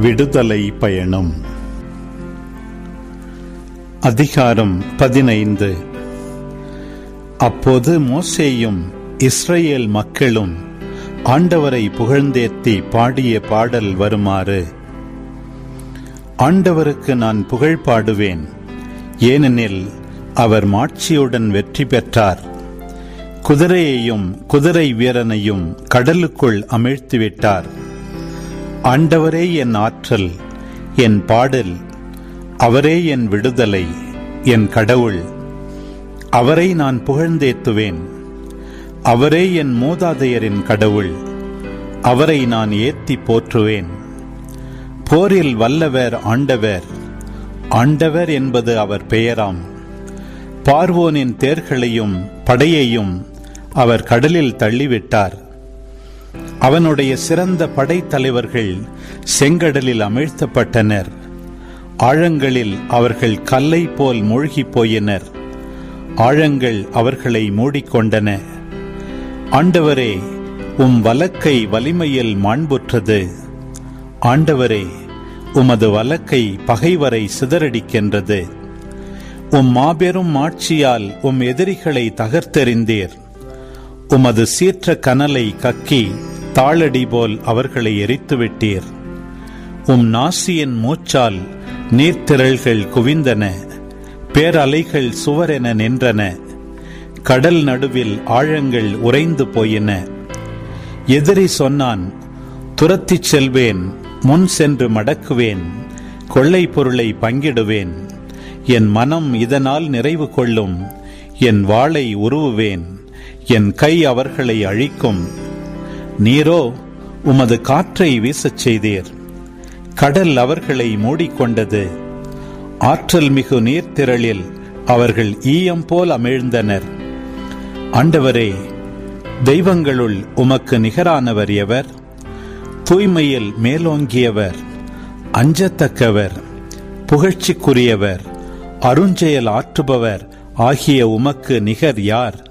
விடுதலை பயணம். அதிகாரம் பதினைந்து. அப்போது மோசேயும் இஸ்ரேல் மக்களும் ஆண்டவரை புகழ்ந்தேத்தி பாடிய பாடல் வருமாறு ஆண்டவருக்கு நான் புகழ் பாடுவேன். ஏனெனில் அவர் மாட்சியுடன் வெற்றி பெற்றார். குதிரையையும் குதிரை வீரனையும் கடலுக்குள் அமிழ்த்திவிட்டார். ஆண்டவரே என் ஆற்றல் என் பாடல் அவரே என் விடுதலை என் கடவுள். அவரை நான் புகழ்ந்தேத்துவேன். அவரே என் மூதாதையரின் கடவுள். அவரை நான் ஏத்தி போற்றுவேன். போரில் வல்லவர் ஆண்டவர். ஆண்டவர் என்பது அவர் பெயராம். பார்வோனின் தேர்களையும் படையையும் அவர் கடலில் தள்ளிவிட்டார். அவனுடைய சிறந்த படைத்தலைவர்கள் செங்கடலில் அமிழ்த்தப்பட்டனர். ஆழங்களில் அவர்கள் கல்லை போல் மூழ்கிப் போயினர். ஆழங்கள் அவர்களை மூடிக்கொண்டன. ஆண்டவரே உம் வலக்கை வலிமையில் மாண்புற்றது. ஆண்டவரே உமது வலக்கை பகைவரை சிதறடிக்கின்றது. உம் மாபெரும் ஆட்சியால் உம் எதிரிகளை தகர்த்தெறிந்தீர். உமது சீற்ற கனலை கக்கி தாளடி போல் அவர்களை எரித்துவிட்டீர். உம் நாசியின் மூச்சால் நீர்த்திரள்கள் குவிந்தன பேரலைகள் சுவரென நின்றன கடல் நடுவில் ஆழங்கள் உறைந்து போயின. எதிரி சொன்னான் துரத்திச் செல்வேன் முன் சென்று மடக்குவேன் கொள்ளை பொருளை பங்கிடுவேன். என் மனம் இதனால் நிறைவு கொள்ளும் என் வாளை உருவுவேன் என் கை அவர்களை அழிக்கும். நீரோ உமது காற்றை வீசச் செய்தீர். கடல் அவர்களை மூடிக்கொண்டது. ஆற்றல் மிகு நீர்த்திரளில் அவர்கள் ஈயம் போல் அமிழ்ந்தனர். ஆண்டவரே தெய்வங்களுள் உமக்கு நிகரானவர் எவர்? தூய்மையில் மேலோங்கியவர் அஞ்சத்தக்கவர் புகழ்ச்சிக்குரியவர் அருஞ்செயல் ஆற்றுபவர் ஆகிய உமக்கு நிகர் யார்?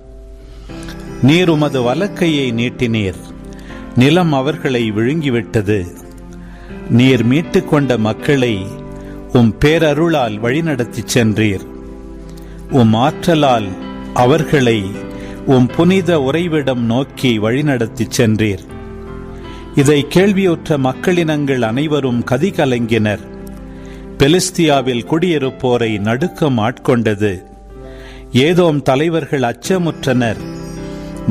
நீர் உமது வலக்கையை நீட்டினீர். நிலம் அவர்களை விழுங்கிவிட்டது. நீர் மீட்டுக்கொண்ட மக்களை உம் பேரருளால் வழிநடத்திச் சென்றீர். உம் ஆற்றலால் அவர்களை உம் புனித உறைவிடம் நோக்கி வழிநடத்திச் சென்றீர். இதை கேள்வியுற்ற மக்களினங்கள் அனைவரும் கதி கலங்கினர் பெலிஸ்தியாவில் குடியிருப்போரை நடுக்கம் ஆட்கொண்டது. ஏதோம் தலைவர்கள் அச்சமுற்றனர்.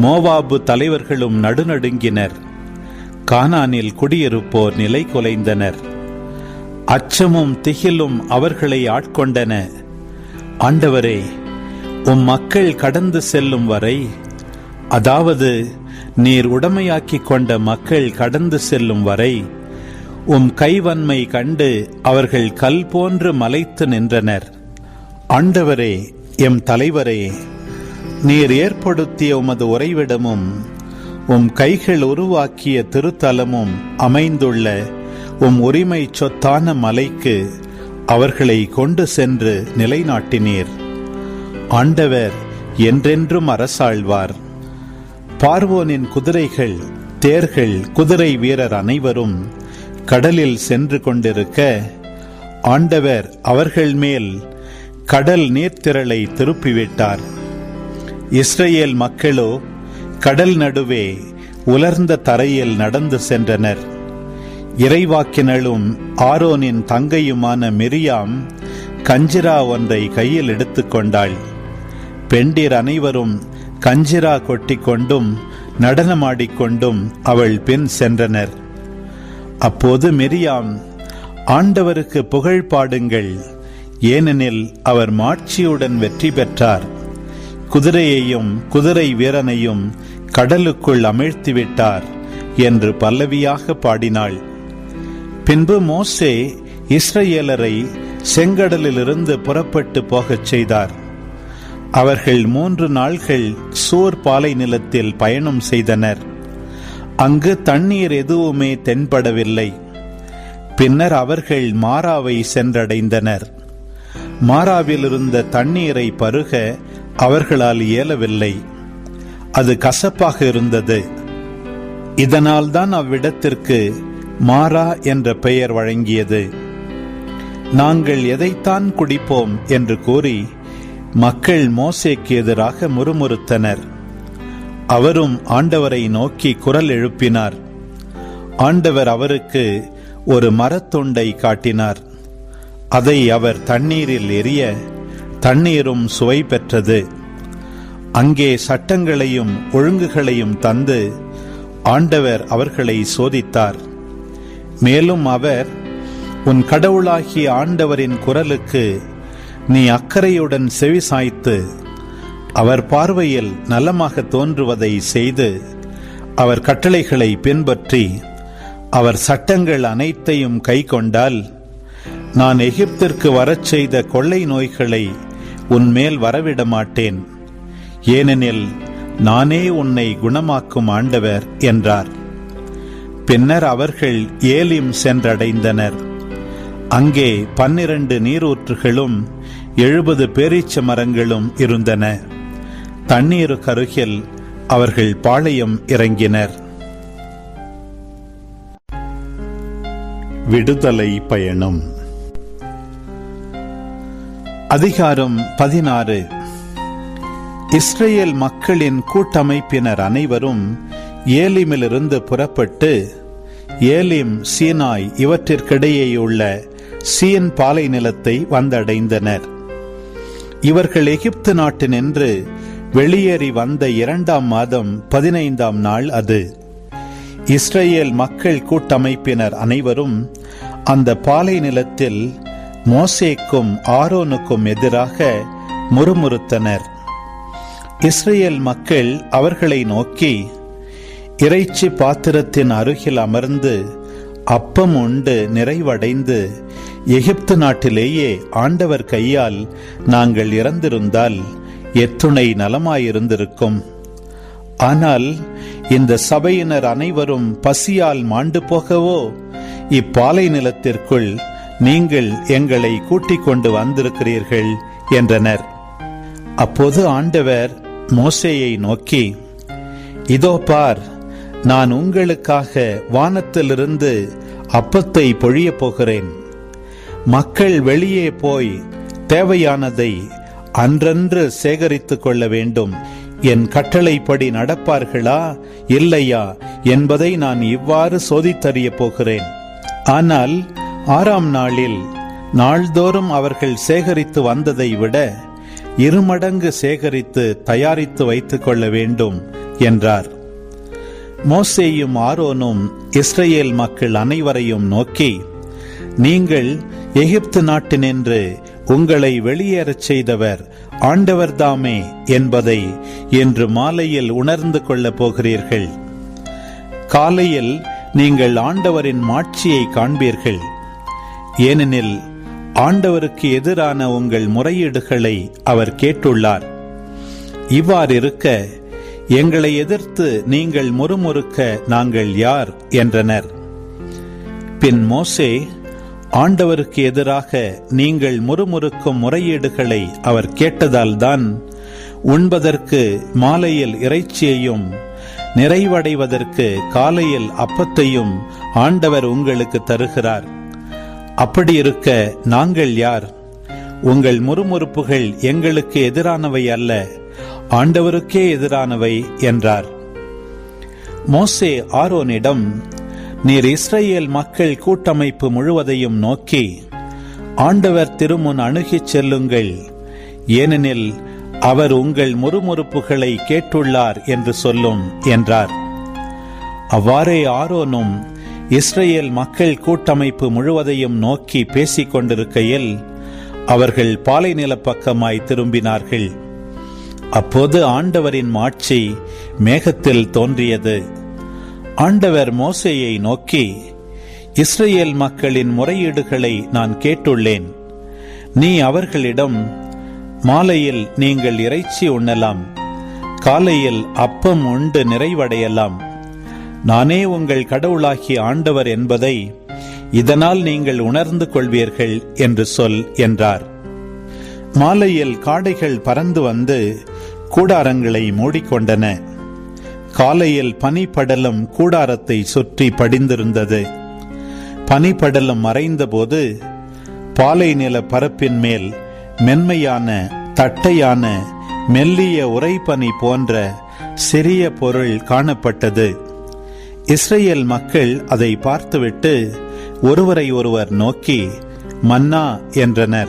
மோவாபு தலைவர்களும் நடுநடுங்கினர். கானானில் குடியிருப்போர் நிலை குலைந்தனர். அச்சமும் திகிலும் அவர்களை ஆட்கொண்டன. ஆண்டவரே உம் மக்கள் கடந்து செல்லும் வரை அதாவது நீர் உடமையாக்கிக் கொண்ட மக்கள் கடந்து செல்லும் வரை உம் கைவன்மை கண்டு அவர்கள் கல் போன்று மலைத்து நின்றனர். ஆண்டவரே எம் தலைவரே நீர் ஏற்படுத்திய உமது உறைவிடமும் உம் கைகள் உருவாக்கிய திருத்தலமும் அமைந்துள்ள உம் உரிமை சொத்தான மலைக்கு அவர்களை கொண்டு சென்று நிலைநாட்டினீர். ஆண்டவர் என்றென்றும் அரசாழ்வார். பார்வோனின் குதிரைகள் தேர்கள் குதிரை வீரர் அனைவரும் கடலில் சென்று கொண்டிருக்க ஆண்டவர் அவர்கள் மேல் கடல் நீர்த்திரளை திருப்பிவிட்டார். இஸ்ரேல் மக்களோ கடல் நடுவே உலர்ந்த தரையில் நடந்து சென்றனர். இறைவாக்கினளும் ஆரோனின் தங்கையுமான மிரியாம் கஞ்சிரா ஒன்றை கையில் எடுத்துக்கொண்டாள் பெண்டிர் அனைவரும் கஞ்சிரா கொட்டிக்கொண்டும் நடனமாடிக்கொண்டும் அவள் பின் சென்றனர். அப்போது மிரியாம் ஆண்டவருக்கு புகழ் பாடுங்கள். ஏனெனில் அவர் மாட்சியுடன் வெற்றி பெற்றார். குதிரையையும் குதிரை வீரனையும் கடலுக்குள் அமிழ்த்திவிட்டார் என்று பல்லவியாக பாடினாள். பின்பு மோசே இஸ்ரேலரை செங்கடலிலிருந்து புறப்பட்டு போகச் செய்தார். அவர்கள் மூன்று நாள்கள் சூர் பாலை நிலத்தில் பயணம் செய்தனர். அங்கு தண்ணீர் எதுவுமே தென்படவில்லை. பின்னர் அவர்கள் மாராவை சென்றடைந்தனர். மாராவில் இருந்த தண்ணீரை பருக அவர்களால் இயலவில்லை. அது கசப்பாக இருந்தது. இதனால்தான் அவ்விடத்திற்கு மாறா என்ற பெயர் வழங்கியது. நாங்கள் எதைத்தான் குடிப்போம் என்று கூறி மக்கள் மோசேக்கு எதிராக முறுமுறுத்தனர். அவரும் ஆண்டவரை நோக்கி குரல் எழுப்பினார். ஆண்டவர் அவருக்கு ஒரு மரத்துண்டை காட்டினார். அதை அவர் தண்ணீரில் எரிய தண்ணீரும் சுவை பெற்றது. அங்கே சட்டங்களையும் ஒழுங்குகளையும் தந்து ஆண்டவர் அவர்களை சோதித்தார். மேலும் அவர் உன் கடவுளாகிய ஆண்டவரின் குரலுக்கு நீ அக்கறையுடன் செவிசாய்த்து அவர் பார்வையில் நலமாக தோன்றுவதை செய்து அவர் கட்டளைகளை பின்பற்றி அவர் சட்டங்கள் அனைத்தையும் கை கொண்டால் நான் எகிப்திற்கு வரச் செய்த கொள்ளை நோய்களை உன்மேல் வரவிட மாட்டேன் ஏனெனில் நானே உன்னை குணமாக்கும் ஆண்டவர் என்றார். பின்னர் அவர்கள் ஏலிம் சென்றடைந்தனர். அங்கே பன்னிரண்டு நீரூற்றுகளும் எழுபது பேரீச்ச மரங்களும் இருந்தன. தண்ணீர் கருகில் அவர்கள் பாளையம் இறங்கினர். விடுதலை பயணம். அதிகாரம் பதினாறு. இஸ்ரேல் மக்களின் கூட்டமைப்பினர் அனைவரும் ஏலிமிலிருந்து புறப்பட்டு ஏலிம் சீனாய் இவற்றிற்கிடையேயுள்ள சீன் பாலை நிலத்தை வந்தடைந்தனர். இவர்கள் எகிப்து நாட்டினின்று வெளியேறி வந்த இரண்டாம் மாதம் பதினைந்தாம் நாள் அது. இஸ்ரேல் மக்கள் கூட்டமைப்பினர் அனைவரும் அந்த பாலை நிலத்தில் மோசேக்கும் ஆரோனுக்கும் எதிராக முறுமுறுத்தனர். இஸ்ரேல் மக்கள் அவர்களை நோக்கி இறைச்சி பாத்திரத்தின் அருகில் அமர்ந்து அப்பம் உண்டு நிறைவடைந்து எகிப்து நாட்டிலேயே ஆண்டவர் கையால் நாங்கள் இறந்திருந்தால் எத்துணை நலமாயிருந்திருக்கும். ஆனால் இந்த சபையினர் அனைவரும் பசியால் மாண்டு போகவோ இப்பாலை நிலத்திற்குள் நீங்கள் எங்களை கூட்டிக் கொண்டு வந்திருக்கிறீர்கள் என்றனர். அப்போது ஆண்டவர் மோசேயை நோக்கி இதோ பார் நான் உங்களுக்காக வானத்திலிருந்து அப்பத்தை பொழியப் போகிறேன். மக்கள் வெளியே போய் தேவையானதை அன்றன்று சேகரித்துக் கொள்ள வேண்டும். என் கட்டளைப்படி நடப்பார்களா இல்லையா என்பதை நான் இவ்வாறு சோதித்தறிய போகிறேன். ஆனால் ஆறாம் நாளில் நாள்தோறும் அவர்கள் சேகரித்து வந்ததை விட இருமடங்கு சேகரித்து தயாரித்து வைத்துக் கொள்ள வேண்டும் என்றார். மோசேயும் ஆரோனும் இஸ்ரேல் மக்கள் அனைவரையும் நோக்கி நீங்கள் எகிப்து நாட்டினின்று உங்களை வெளியேறச் செய்தவர் ஆண்டவர்தாமே என்பதை இன்று மாலையில் உணர்ந்து கொள்ளப் போகிறீர்கள். காலையில் நீங்கள் ஆண்டவரின் மாட்சியை காண்பீர்கள். ஏனெனில் ஆண்டவருக்கு எதிரான உங்கள் முறையீடுகளை அவர் கேட்டுள்ளார். இவ்வாறிருக்க எங்களை எதிர்த்து நீங்கள் முறுமுறுக்க நாங்கள் யார் என்றனர். பின் மோசே ஆண்டவருக்கு எதிராக நீங்கள் முறுமுறுக்கும் முறையீடுகளை அவர் கேட்டதால்தான் உண்பதற்கு மாலையில் இறைச்சியையும் நிறைவடைவதற்கு காலையில் அப்பத்தையும் ஆண்டவர் உங்களுக்கு தருகிறார். அப்படி இருக்க நாங்கள் யார்? உங்கள் முறுமுறுப்புகள் எங்களுக்கு எதிரானவை அல்ல ஆண்டவருக்கே எதிரானவை என்றார். மோசே ஆரோனிடம் நீர் இஸ்ரேல் மக்கள் கூட்டமைப்பு முழுவதையும் நோக்கி ஆண்டவர் திருமுன் அணுகிச் செல்லுங்கள். ஏனெனில் அவர் உங்கள் முறுமுறுப்புகளை கேட்டுள்ளார் என்று சொல்லும் என்றார். அவ்வாறே ஆரோனும் இஸ்ரேல் மக்கள் கூட்டமைப்பு முழுவதையும் நோக்கி பேசிக் கொண்டிருக்கையில் அவர்கள் பாலைநில பக்கமாய் திரும்பினார்கள். அப்போது ஆண்டவரின் மாட்சி மேகத்தில் தோன்றியது. ஆண்டவர் மோசையை நோக்கி இஸ்ரேல் மக்களின் முறையீடுகளை நான் கேட்டுள்ளேன். நீ அவர்களிடம் மாலையில் நீங்கள் இறைச்சி உண்ணலாம். காலையில் அப்பம் உண்டு நிறைவடையலாம். நானே உங்கள் கடவுளாகிய ஆண்டவர் என்பதை இதனால் நீங்கள் உணர்ந்து கொள்வீர்கள் என்று சொல் என்றார். மாலையில் காடைகள் பறந்து வந்து கூடாரங்களை மூடிக்கொண்டன. காலையில் பனிப்படலும் கூடாரத்தை சுற்றி படிந்திருந்தது. பனிப்படலம் மறைந்தபோது பாலை நில பரப்பின் மேல் மென்மையான தட்டையான மெல்லிய உறைபனி போன்ற சிறிய பொருள் காணப்பட்டது. இஸ்ரேல் மக்கள் அதை பார்த்துவிட்டு ஒருவரை ஒருவர் நோக்கி மன்னா என்றனர்.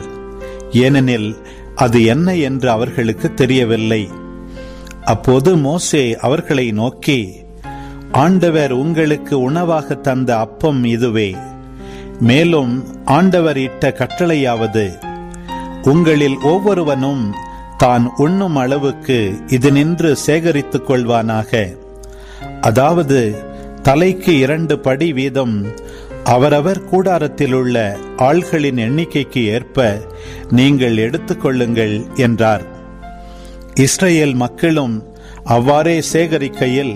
ஏனெனில் அது என்ன என்று அவர்களுக்கு தெரியவில்லை. அப்போது மோசே அவர்களை நோக்கி ஆண்டவர் உங்களுக்கு உணவாக தந்த அப்பம் இதுவே. மேலும் ஆண்டவர் இட்ட கட்டளையாவது உங்களில் ஒவ்வொருவனும் தான் உண்ணும் அளவுக்கு இது நின்று சேகரித்துக் கொள்வானாக. அதாவது தலைக்கு இரண்டு படி வீதம். அவரவர் கூடாரத்தில் உள்ள ஆள்களின் எண்ணிக்கைக்கு ஏற்ப நீங்கள் எடுத்துக்கொள்ளுங்கள் என்றார். இஸ்ரேல் மக்களும் அவ்வாறே சேகரிக்கையில்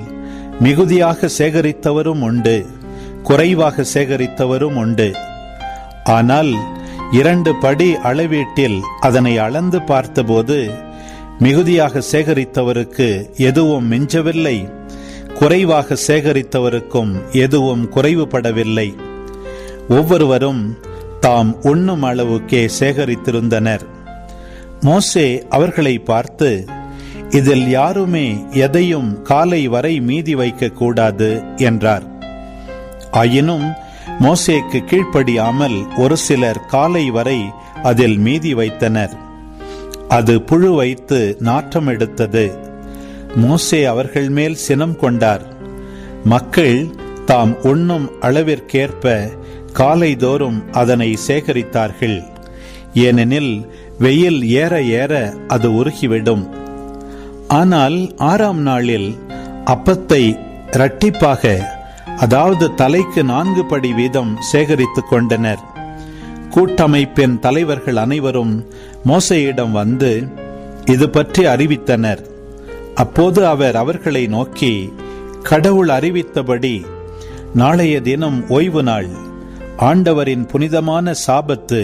மிகுதியாக சேகரித்தவரும் உண்டு குறைவாக சேகரித்தவரும் உண்டு. ஆனால் இரண்டு படி அளவீட்டில் அதனை அளந்து பார்த்தபோது மிகுதியாக சேகரித்தவருக்கு எதுவும் மிஞ்சவில்லை. குறைவாக சேகரித்தவருக்கும் எதுவும் குறைவுபடவில்லை. ஒவ்வொருவரும் தாம் உண்ணும் அளவுக்கே சேகரித்திருந்தனர். மோசே அவர்களை பார்த்து இதில் யாருமே எதையும் காலை வரை மீதி வைக்கக்கூடாது என்றார். ஆயினும் மோசேக்கு கீழ்ப்படியாமல் ஒரு சிலர் காலை வரை அதில் மீதி வைத்தனர். அது புழு வைத்து நாற்றம் எடுத்தது மோசே அவர்கள் மேல் சினம் கொண்டார். மக்கள் தாம் உண்ணும் அளவிற்கேற்ப காலைதோறும் அதனை சேகரித்தார்கள். ஏனெனில் வெயில் ஏற ஏற அது உருகிவிடும். ஆனால் ஆறாம் நாளில் அப்பத்தை இரட்டிப்பாக அதாவது தலைக்கு நான்கு படி வீதம் சேகரித்துக் கொண்டனர். கூட்டமைப்பின் தலைவர்கள் அனைவரும் மோசையிடம் வந்து இது பற்றி அறிவித்தனர். அப்போது அவர் அவர்களை நோக்கி கடவுள் அறிவித்தபடி நாளைய தினம் ஓய்வு நாள். ஆண்டவரின் புனிதமான சாபத்து.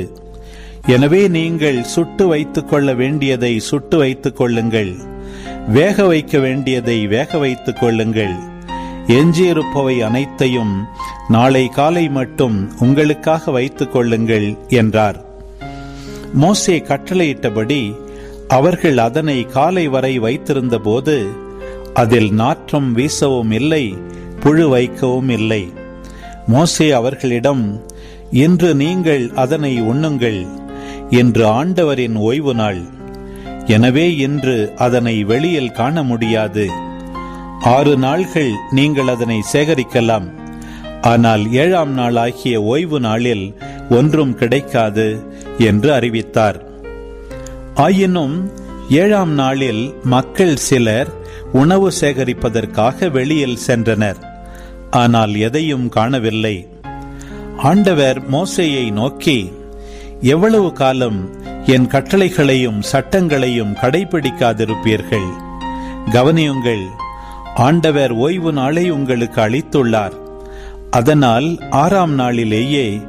எனவே நீங்கள் சுட்டு வைத்துக் கொள்ள வேண்டியதை சுட்டு வைத்துக் கொள்ளுங்கள். வேக வைக்க வேண்டியதை வேக வைத்துக் கொள்ளுங்கள். எஞ்சியிருப்பவை அனைத்தையும் நாளை காலை மட்டும் உங்களுக்காக வைத்துக் கொள்ளுங்கள் என்றார். மோசே கட்டளையிட்டபடி அவர்கள் அதனை காலை வரை வைத்திருந்த போது அதில் நாற்றம் வீசவும் இல்லை புழு வைக்கவும் இல்லை. மோசே அவர்களிடம் இன்று நீங்கள் அதனை உண்ணுங்கள் என்று ஆண்டவரின் ஓய்வு நாள். எனவே இன்று அதனை வெளியில் காண முடியாது. ஆறு நாள்கள் நீங்கள் அதனை சேகரிக்கலாம். ஆனால் ஏழாம் நாள் ஆகிய ஓய்வு நாளில் ஒன்றும் கிடைக்காது என்று அறிவித்தார். ஆயினும் ஏழாம் நாளில் மக்கள் சிலர் உணவு சேகரிப்பதற்காக வெளியில் சென்றனர். ஆனால் எதையும் காணவில்லை. ஆண்டவர் மோசையை நோக்கி எவ்வளவு காலம் என் கட்டளைகளையும் சட்டங்களையும் கடைபிடிக்காதிருப்பீர்கள்? கவனியுங்கள் ஆண்டவர் ஓய்வு நாளை உங்களுக்கு அளித்துள்ளார். அதனால் ஆறாம் நாளிலேயே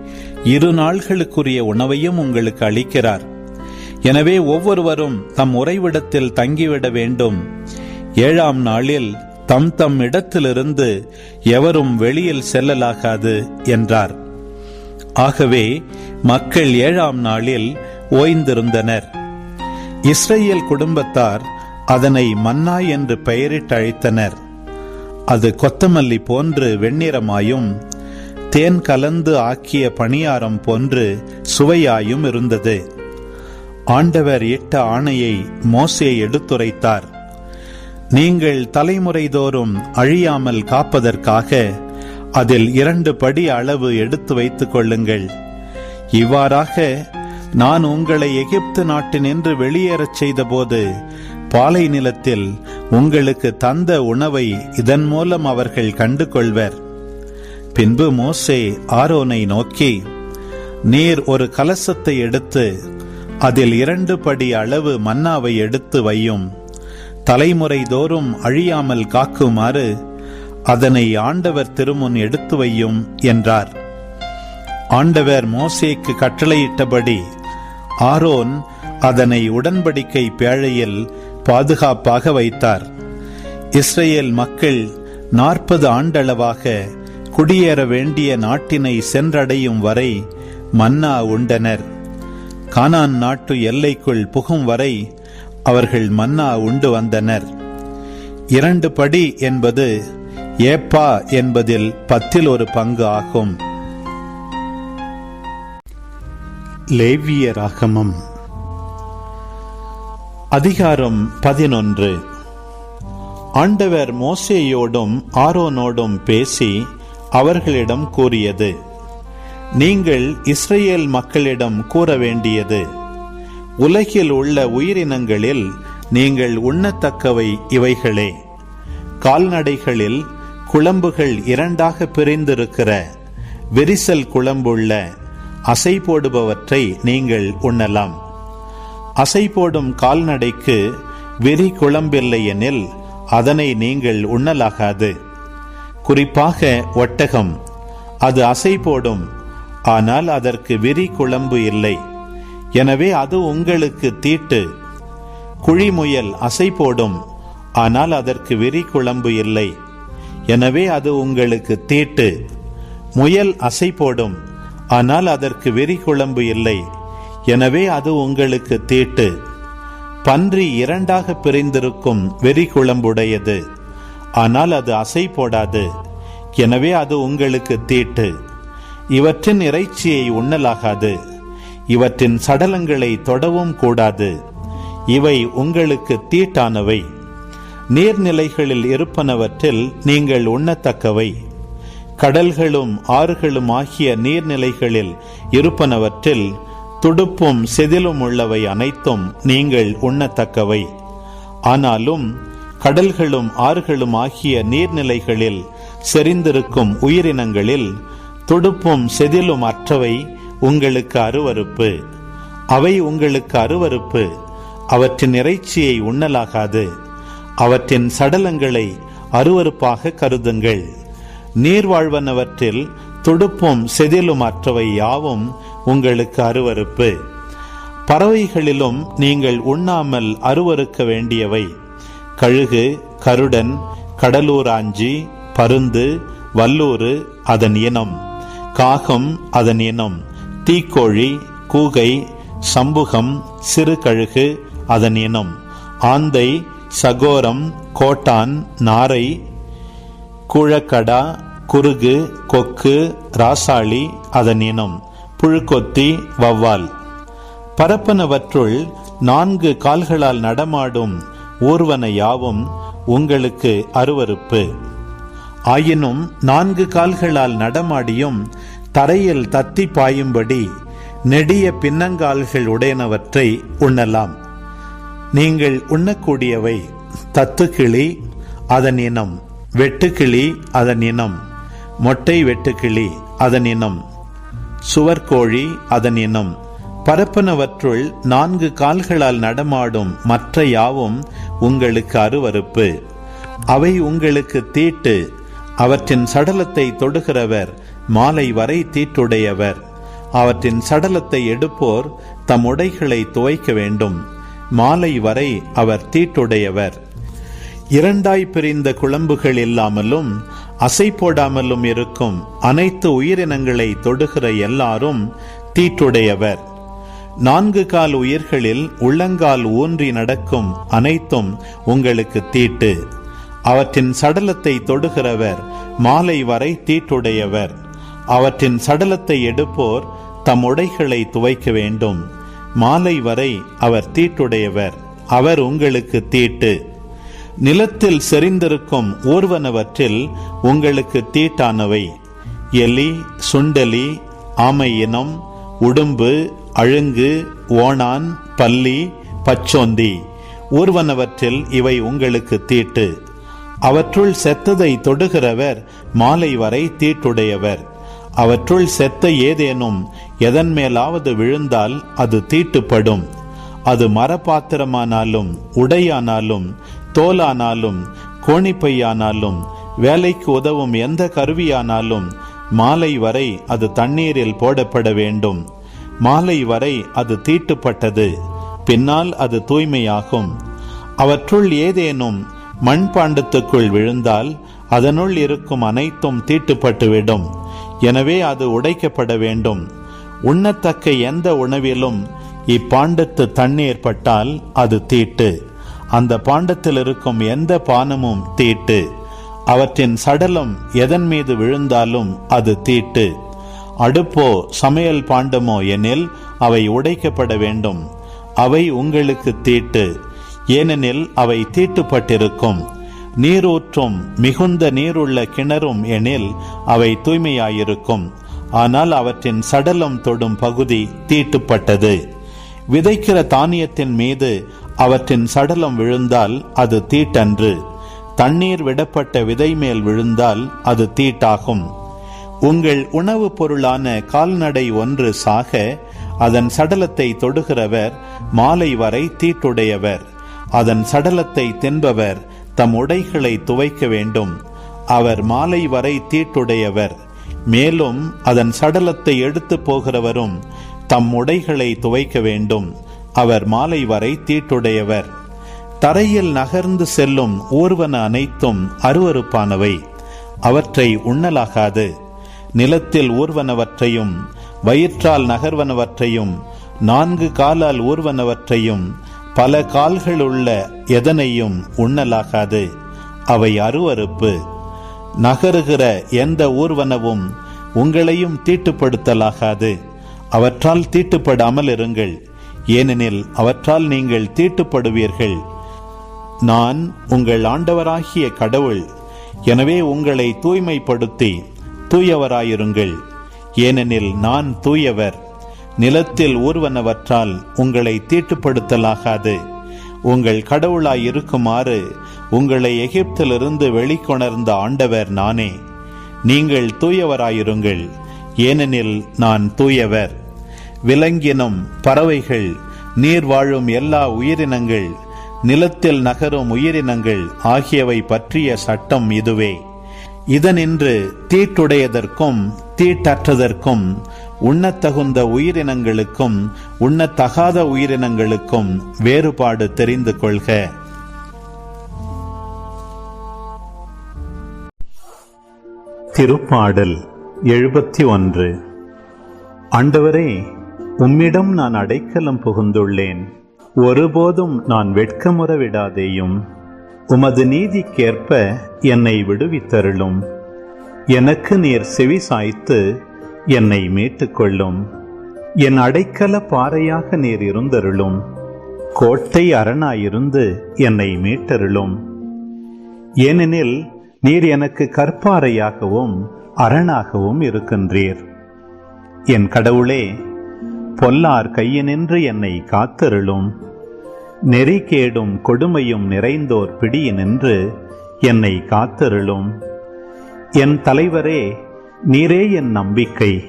இரு நாள்களுக்குரிய உணவையும் உங்களுக்கு அளிக்கிறார். எனவே ஒவ்வொருவரும் தம் உறைவிடத்தில் தங்கிவிட வேண்டும். ஏழாம் நாளில் தம் தம் இடத்திலிருந்து எவரும் வெளியில் செல்லலாகாது என்றார். ஆகவே மக்கள் ஏழாம் நாளில் ஓய்ந்திருந்தனர். இஸ்ரேல் குடும்பத்தார் அதனை மன்னா என்று பெயரிட்டு அழைத்தனர் அது கொத்தமல்லி போன்று வெண்ணிறமாயும் தேன் கலந்து ஆக்கிய பணியாரம் போன்று சுவையாயும் இருந்தது. ஆண்டவர் இட்ட ஆணையை மோசே எடுத்துரைத்தார். நீங்கள் தலைமுறை தோறும் அழியாமல் காப்பதற்காக அதில் இரண்டு படி அளவு எடுத்து வைத்துக் கொள்ளுங்கள். இவ்வாறாக நான் உங்களை எகிப்து நாட்டினின்று வெளியேறச் செய்தபோது பாலை நிலத்தில் உங்களுக்கு தந்த உணவை இதன் மூலம் அவர்கள் கண்டு கொள்வர் பின்பு மோசே ஆரோனை நோக்கி நீர் ஒரு கலசத்தை எடுத்து அதில் இரண்டு படி அளவு மன்னாவை எடுத்து வையும். தலைமுறை தோறும் அழியாமல் காக்குமாறு அதனை ஆண்டவர் திருமுன் எடுத்து வையும் என்றார். ஆண்டவர் மோசேக்கு கட்டளையிட்டபடி ஆரோன் அதனை உடன்படிக்கை பேழையில் பாதுகாப்பாக வைத்தார். இஸ்ரேல் மக்கள் நாற்பது ஆண்டளவாக குடியேற வேண்டிய நாட்டினை சென்றடையும் வரை மன்னா உண்டனர். கானான் நாட்டு எல்லைக்குள் புகும் வரை அவர்கள் மன்னா உண்டு வந்தனர். இரண்டு படி என்பது ஏப்பா என்பதில் பத்தில் ஒரு பங்கு ஆகும். லேவிய ராகமம். அதிகாரம் பதினொன்று. ஆண்டவர் மோசேயோடும் ஆரோனோடும் பேசி அவர்களிடம் கூறியது. நீங்கள் இஸ்ரேல் மக்களிடம் கூற வேண்டியது உலகில் உள்ள உயிரினங்களில் நீங்கள் உண்ணத்தக்கவை இவைகளே. கால்நடைகளில் குழம்புகள் இரண்டாக பிரிந்திருக்கிற விரிசல் குழம்புள்ள அசை போடுபவற்றை நீங்கள் உண்ணலாம். அசை போடும் கால்நடைக்கு வெறி குழம்பில்லை எனில் அதனை நீங்கள் உண்ணலாகாது. குறிப்பாக ஒட்டகம் அது அசை போடும் ஆனால் அதற்கு வெறி குழம்பு இல்லை. எனவே அது உங்களுக்கு தீட்டு. குழிமுயல் அசை போடும் ஆனால் அதற்கு வெறி குழம்பு இல்லை. எனவே அது உங்களுக்கு தீட்டு. முயல் அசை போடும் ஆனால் அதற்கு வெறி குழம்பு இல்லை. எனவே அது உங்களுக்கு தீட்டு. பன்றி இரண்டாக பிரிந்திருக்கும் வெறி குழம்புடையது ஆனால் அது அசை போடாது. எனவே அது உங்களுக்கு தீட்டு. இவற்றின் இறைச்சியை உண்ணலாகாது. இவற்றின் சடலங்களை தொடவும் கூடாது. இவை உங்களுக்கு தீட்டானவை. நீர்நிலைகளில் இருப்பனவற்றில் நீங்கள் உண்ணத்தக்கவை. கடல்களும் ஆறுகளும் ஆகிய நீர்நிலைகளில் இருப்பனவற்றில் துடுப்பும் செதிலும் உள்ளவை அனைத்தும் நீங்கள் உண்ணத்தக்கவை. ஆனாலும் கடல்களும் ஆறுகளும் ஆகிய நீர்நிலைகளில் செறிந்திருக்கும் உயிரினங்களில் துடுப்பும் செதிலும் அற்றவை உங்களுக்கு அருவறுப்பு அவை உங்களுக்கு அருவறுப்பு அவற்றின் இறைச்சியை உண்ணலாகாது. அவற்றின் சடலங்களை அருவறுப்பாக கருதுங்கள். நீர்வாழ்வனவற்றில் துடுப்பும் செதிலும் அற்றவை யாவும் உங்களுக்கு அருவறுப்பு பறவைகளிலும் நீங்கள் உண்ணாமல் அருவறுக்க வேண்டியவை. கழுகு கருடன் கடலூராஞ்சி பருந்து வல்லூறு அதன் இனம். காகம் அதன் இனம் தீக்கோழி கூகை சம்புகம் சிறு கழுகு அதன் இனம் ஆந்தை சகோரம் கோட்டான் நாரை கூழக்கடா குருகு கொக்கு ராசாளி அதன் இனம் புழுக்கொத்தி வவ்வால் பரப்பனவற்றுள் நான்கு கால்களால் நடமாடும் ஊர்வன யாவும் உங்களுக்கு அருவறுப்பு ஆயினும் நான்கு கால்களால் நடமாடியும் தரையில் தத்தி பாயும்படி நெடிய பின்னங்கால்கள் உடையனவற்றை உண்ணலாம். நீங்கள் உண்ணக்கூடியவை தத்துக்கிளி அதன் இனம். வெட்டுக்கிளி அதன் இனம். மொட்டை வெட்டுக்கிளி அதன் இனம். சுவர்கோழி அதன் இனம். பரப்பனவற்றுள் நான்கு கால்களால் நடமாடும் மற்ற யாவும் உங்களுக்கு அருவறுப்பு. அவை உங்களுக்கு தீட்டு அவற்றின் சடலத்தை தொடுகிறவர் மாலை வரை தீட்டுடையவர் அவற்றின் சடலத்தை எடுப்போர் தம் உடைகளை துவைக்க வேண்டும். மாலை வரை அவர் தீட்டுடையவர் இரண்டாய் பிரிந்த குழம்புகள் இல்லாமலும் அசை போடாமலும் இருக்கும் அனைத்து உயிரினங்களை தொடுகிற எல்லாரும் தீட்டுடையவர் நான்கு கால் உயிர்களில் உள்ளங்கால் ஊன்றி நடக்கும் அனைத்தும் உங்களுக்கு தீட்டு. அவற்றின் சடலத்தை தொடுகிறவர் மாலை வரை தீட்டுடையவர். அவற்றின் சடலத்தை எடுப்போர் தம் உடைகளை துவைக்க வேண்டும். மாலை வரை அவர் தீட்டுடையவர். அவர் உங்களுக்கு தீட்டு. நிலத்தில் செறிந்திருக்கும் ஊர்வனவற்றில் உங்களுக்கு தீட்டானவை. எலி சுண்டலி ஆமை இனம் உடும்பு அழுங்கு ஓணான் பல்லி பச்சோந்தி. ஊர்வனவற்றில் இவை உங்களுக்கு தீட்டு. அவற்றுள் செத்ததை தொடுகிறவர் மாலை வரை தீட்டுடையவர். அவற்றுள் செத்த ஏதேனும் எதன் மேலாவது விழுந்தால் அது தீட்டுப்படும். அது மரபாத்திரமானாலும் உடையானாலும் தோலானாலும் கோணிப்பையானாலும் வேலைக்கு உதவும் எந்த கருவியானாலும் மாலை வரை அது தண்ணீரில் போடப்பட வேண்டும். மாலை வரை அது தீட்டுப்பட்டது. பின்னால் அது தூய்மையாகும். அவற்றுள் ஏதேனும் மண்பாண்டத்துக்குள் விழுந்தால் அதனுள் இருக்கும் அனைத்தும் தீட்டுப்பட்டுவிடும். எனவே அது உடைக்கப்பட வேண்டும். உண்ணத்தக்க எந்த உணவிலும் இப்பாண்டத்து தண்ணீர் பட்டால் அது தீட்டு. அந்த பாண்டத்தில் இருக்கும் எந்த பானமும் தீட்டு. அவற்றின் சடலம் எதன் மீது விழுந்தாலும் அது தீட்டு. அடுப்போ சமையல் பாண்டமோ எனில் அவை உடைக்கப்பட வேண்டும். அவை உங்களுக்கு தீட்டு. ஏனெனில் அவை தீட்டுப்பட்டிருக்கும். நீரூற்றும் மிகுந்த நீருள்ள கிணறும் எனில் அவை தூய்மையாயிருக்கும். ஆனால் அவற்றின் சடலம் தொடும் பகுதி தீட்டுப்பட்டது. விதைக்கிற தானியத்தின் மீது அவற்றின் சடலம் விழுந்தால் அது தீட்டன்று. தண்ணீர் விடப்பட்ட விதை மேல் விழுந்தால் அது தீட்டாகும். உங்கள் உணவுப் பொருளான கால்நடை ஒன்று சாக அதன் சடலத்தை தொடுகிறவர் மாலை வரை தீட்டுடையவர். அதன் சடலத்தை தின்பவர் தம் உடைகளை துவைக்க வேண்டும். அவர் மாலை வரை தீட்டுடையவர். மேலும் அதன் சடலத்தை எடுத்து போகிறவரும் தம் உடைகளை துவைக்க வேண்டும். அவர் மாலை வரை தீட்டுடையவர். தரையில் நகர்ந்து செல்லும் ஊர்வன அனைத்தும் அருவருப்பானவை. அவற்றை உண்ணலாகாது. நிலத்தில் ஊர்வனவற்றையும் வயிற்றால் நகர்வனவற்றையும் நான்கு காலால் ஊர்வனவற்றையும் பல கால்கள் உள்ள எதனையும் உண்ணலாகாது. அவை அருவருப்பு. நகருகிற எந்த ஊர்வனவும் உங்களையும் தீட்டுப்படுத்தலாகாது. அவற்றால் தீட்டுப்படாமல் இருங்கள். ஏனெனில் அவற்றால் நீங்கள் தீட்டுப்படுவீர்கள். நான் உங்கள் ஆண்டவராகிய கடவுள். எனவே உங்களை தூய்மைப்படுத்தி தூயவராயிருங்கள். ஏனெனில் நான் தூயவர். நிலத்தில் ஊர்வனவற்றால் உங்களை தீட்டுப்படுத்தலாகாது. உங்கள் கடவுளாய் இருக்குமாறு உங்களை எகிப்திலிருந்து வெளிக்கொணர்ந்த ஆண்டவர் நானே. நீங்கள் தூயவராயிருங்கள் ஏனெனில் நான் தூயவர். விலங்கினும் பறவைகள் நீர் வாழும் எல்லா உயிரினங்கள் நிலத்தில் நகரும் உயிரினங்கள் ஆகியவை பற்றிய சட்டம் இதுவே. இதனின்று தீட்டுடையதற்கும் தீட்டற்றதற்கும் உண்ணத்தகுந்த உயிரினங்களுக்கும் உண்ணத்தகாத உயிரினங்களுக்கும் வேறுபாடு தெரிந்து கொள்க. திருப்பாடல் எழுபத்தி ஒன்று. ஆண்டவரே உம்மிடம் நான் அடைக்கலம் புகுந்துள்ளேன். ஒருபோதும் நான் வெட்கமுற விடாதேயும் உமது நீதிக்கேற்ப என்னை விடுவித்தருளும். எனக்கு நீர் செவி சாய்த்து என்னை மீட்டுக்கொள்ளும். என் அடைக்கல பாறையாக நீர் இருந்தருளும். கோட்டை அரணாயிருந்து என்னை மீட்டருளும். ஏனெனில் நீர் எனக்கு கற்பாறையாகவும் அரணாகவும் இருக்கின்றீர். என் கடவுளே பொல்லார் கையினின்று என்னை காத்தருளும். நெறி கேடும் கொடுமையும் நிறைந்தோர் பிடியினின்று என்னை காத்தருளும். என் தலைவரே நீரே என் நம்பிக்கை.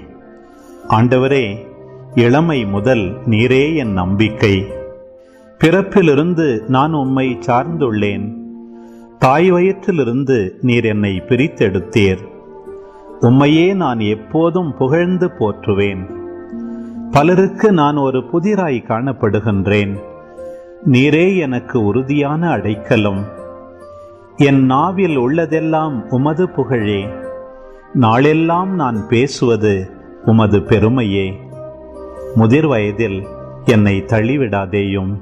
ஆண்டவரே இளமை முதல் நீரே என் நம்பிக்கை. பிறப்பிலிருந்து நான் உம்மை சார்ந்துள்ளேன். தாய் வயிற்றிலிருந்து நீர் என்னை பிரித்தெடுத்தீர். உம்மையே நான் எப்போதும் புகழ்ந்து போற்றுவேன். பலருக்கு நான் ஒரு புதிராய் காணப்படுகின்றேன். நீரே எனக்கு உறுதியான அடைக்கலம். என் நாவில் உள்ளதெல்லாம் உமது புகழே. நாளெல்லாம் நான் பேசுவது உமது பெருமையே. முதிர் வயதில் என்னை தள்ளிவிடாதேயும்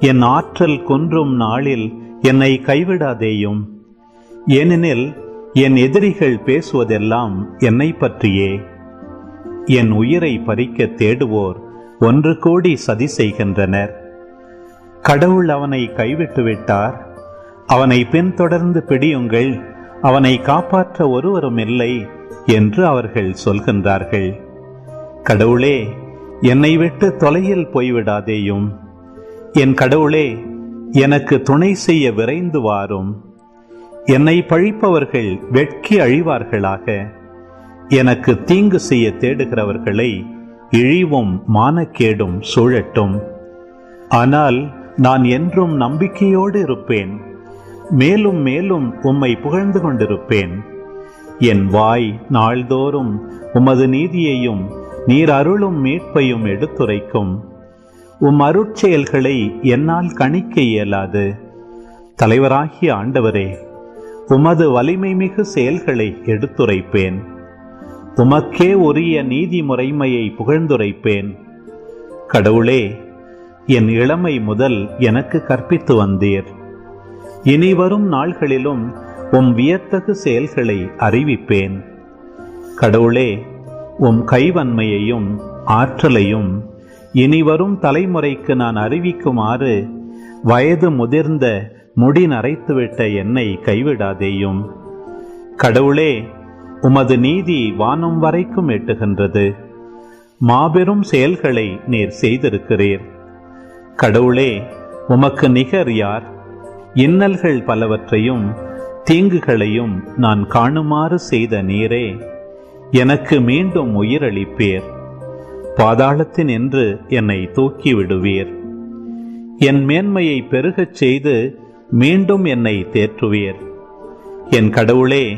என் ஆற்றல் கொன்றும் நாளில் என்னை கைவிடாதேயும் ஏனெனில் என் எதிரிகள் பேசுவதெல்லாம் என்னை பற்றியே. என் உயிரை பறிக்க தேடுவோர் ஒன்று கூடி சதி செய்கின்றனர். கடவுள் அவனை கைவிட்டு விட்டார் அவனை பின்தொடர்ந்து பிடியுங்கள். அவனை காப்பாற்ற ஒருவரும் இல்லை என்று அவர்கள் சொல்கின்றார்கள். கடவுளே என்னை விட்டு தொலையில் போய்விடாதேயும். என் கடவுளே எனக்கு துணை செய்ய விரைந்து வாரும். என்னை பழிப்பவர்கள் வெட்கி அழிவார்களாக. எனக்கு தீங்கு செய்ய தேடுகிறவர்களை இழிவும் மானக்கேடும் சூழட்டும். ஆனால் நான் என்றும் நம்பிக்கையோடு இருப்பேன். மேலும் மேலும் உம்மை புகழ்ந்து கொண்டிருப்பேன். என் வாய் நாள்தோறும் உமது நீதியையும் நீர் அருளும் மீட்பையும் எடுத்துரைக்கும். உம் அருட்செயல்களை என்னால் கணிக்க இயலாது. தலைவராகிய ஆண்டவரே உமது வலிமை மிகு செயல்களை எடுத்துரைப்பேன். உமக்கே உரிய நீதி முறைமையை புகழ்ந்துரைப்பேன். கடவுளே என் இளமை முதல் எனக்கு கற்பித்து வந்தீர். இனி வரும் நாள்களிலும் உம் வியத்தகு செயல்களை அறிவிப்பேன். கடவுளே உம் கைவன்மையையும் ஆற்றலையும் இனி வரும் தலைமுறைக்கு நான் அறிவிக்குமாறு வயது முதிர்ந்த முடி நரைத்துவிட்ட என்னை கைவிடாதேயும். கடவுளே உமது நீதி வானம் வரைக்கும் எட்டுகின்றது. மாபெரும் செயல்களை நீர் செய்திருக்கிறீர். கடவுளே உமக்கு நிகர் யார்? இன்னல்கள் பலவற்றையும் தீங்குகளையும் நான் காணுமாறு செய்த நீரே எனக்கு மீண்டும் உயிரளிப்பீர். பாதாளத்தின் என்று என்னை தூக்கி விடுவீர் என் மேன்மையை பெருகச் செய்து மீண்டும் என்னை தேற்றுவீர். என் கடவுளே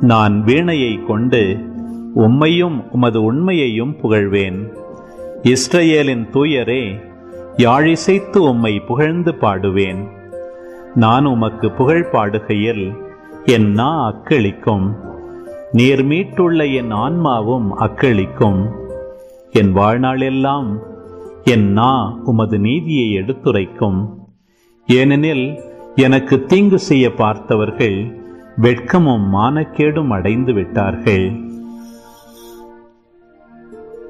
நான் வீணையை கொண்டு உம்மையும் உமது உண்மையையும் புகழ்வேன். இஸ்ரேலின் தூயரே யாழிசைத்து உம்மை புகழ்ந்து பாடுவேன். நான் உமக்கு புகழ் பாடுகையில் என் நா அக்களிக்கும். நீர் மீட்டுள்ள என் ஆன்மாவும் அக்களிக்கும். என் வாழ்நாளெல்லாம் என் நா உமது நீதியை எடுத்துரைக்கும். ஏனெனில் எனக்கு தீங்கு செய்ய பார்த்தவர்கள் வெட்கமும் மானக்கேடும் அடைந்து விட்டார்கள்.